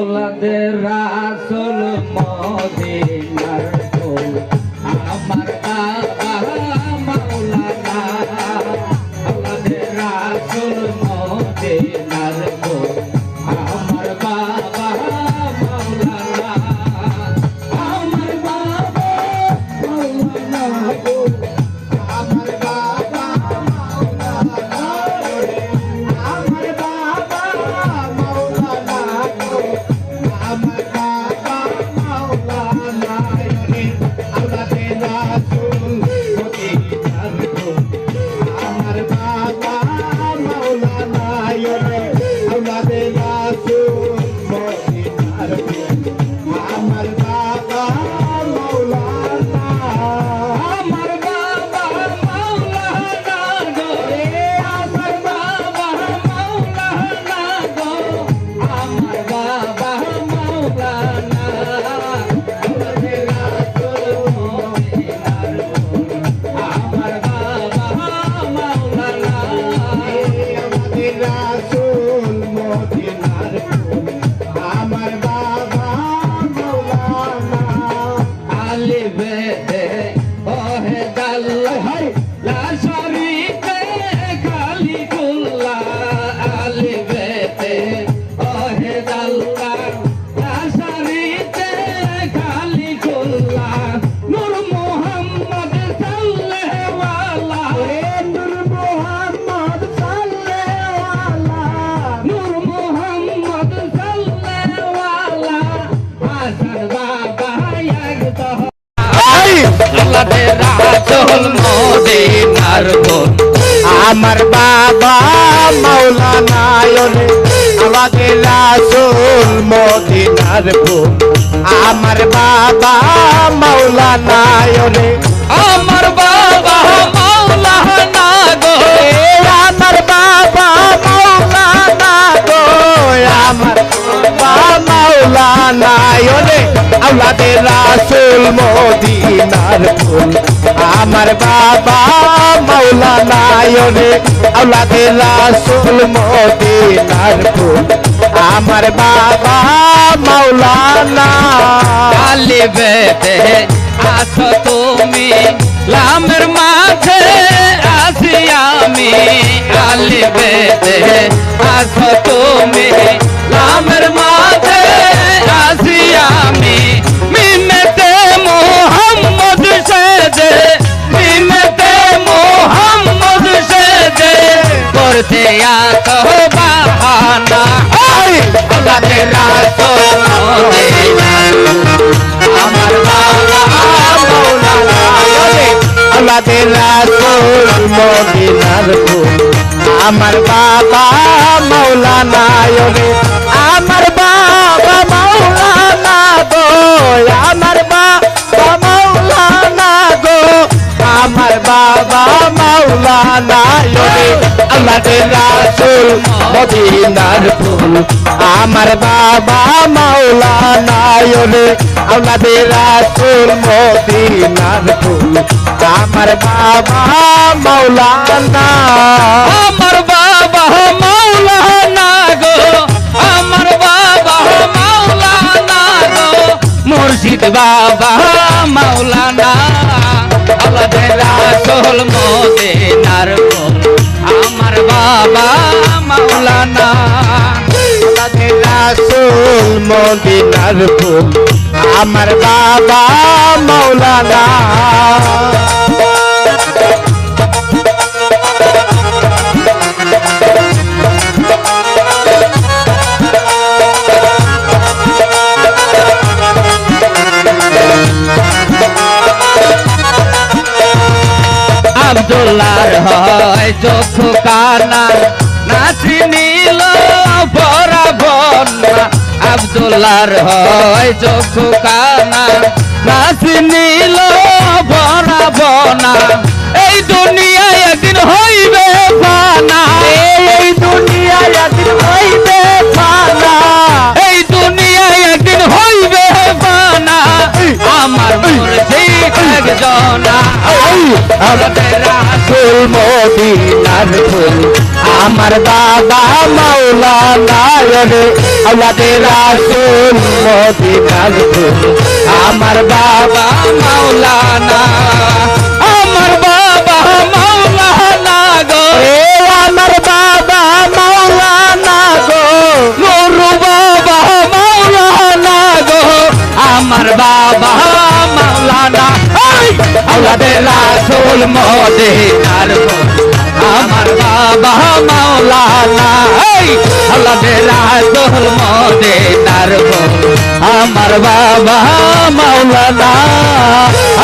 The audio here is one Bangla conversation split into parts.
আওলাদের রাসুল মদিনার আমার মাওলানা আওলাদের রাসুল মদিনার মদিনার রাজল আমার বাবা মাওলানা রে আমাকে রাসূল মদিনার ফুল আমার বাবা মাওলানা রে আমার বাবা আমাদের রাসূল মদিনার ফুল। আমার বাবা মাওলানা আমাদের রাসূল মদিনার ফুল। আমার বাবা মাওলানা। আলে বেদে আছো তুমি, লামের মাঝে আসি আমি। আলে বেদে আছো তুমি করতে আতো বাহানা। আল্লাহর রাসূল মদিনার আমার বাবা মাওলানা রে আমাদের রাসূল মদিনার আমার বাবা মাওলানা রে আমার বাবা মাওলানা গো আমার বাবা মাওলানা গো আমার বাবা মাওলানা রে আমাদের রাসূল, মদিনার ফুল। আমার বাবা মাওলানা রে আমাদের রাসূল, মদিনার ফুল। আমার বাবা মাওলানা। আমার বাবা মাওলানা গো, আমার বাবা মাওলানা গো। মুর্শিদ বাবা মাওলানা আল্লাহর রাসূল, মদিনার ফুল। বাবা মাওলানা। রাসূল মদিনার ফুল আমার বাবা মাওলানা। আব্দুল্লাহর হয় চক্ষু কানা নাচি নীল ভরা বন্যা আব্দুল্লাহর হয় চক্ষু কানা নাচি নীল ভরা বনা এই দুনিয়ায় আমার বাবা মাওলানা রে আওলাদে রাসূল মদিনার ফুল। আমার বাবা মাওলানা, আমার বাবা মাওলানা গো। আমার বাবা মাওলানা গো, নুরু বাবা মাওলানা গো। আমার বাবা মাওলানা, এই আওলাদে রাসূল মদিনার ফুল আমার বাবা মাওলানা আওলাদে রাসূল মদিনার ফুল আমার বাবা মাওলানা,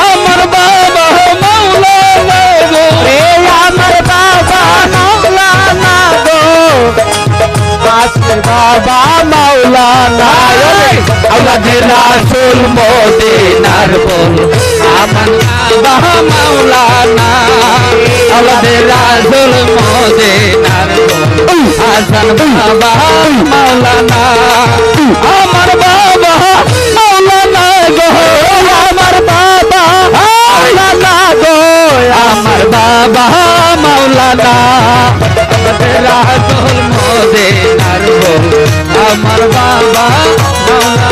আমার বাবা মাওলানা গো। এ আমার বাবা মাওলানা গো। আসলে বাবা মাওলানা রে আওলাদে আজল মোদে আজান বাবা মাওলানা আমার বাবা মাওলানা গো আমার বাবা মাওলানা গো আমার বাবা মাওলানা। আজল মোদে আমার বাবা মাওলানা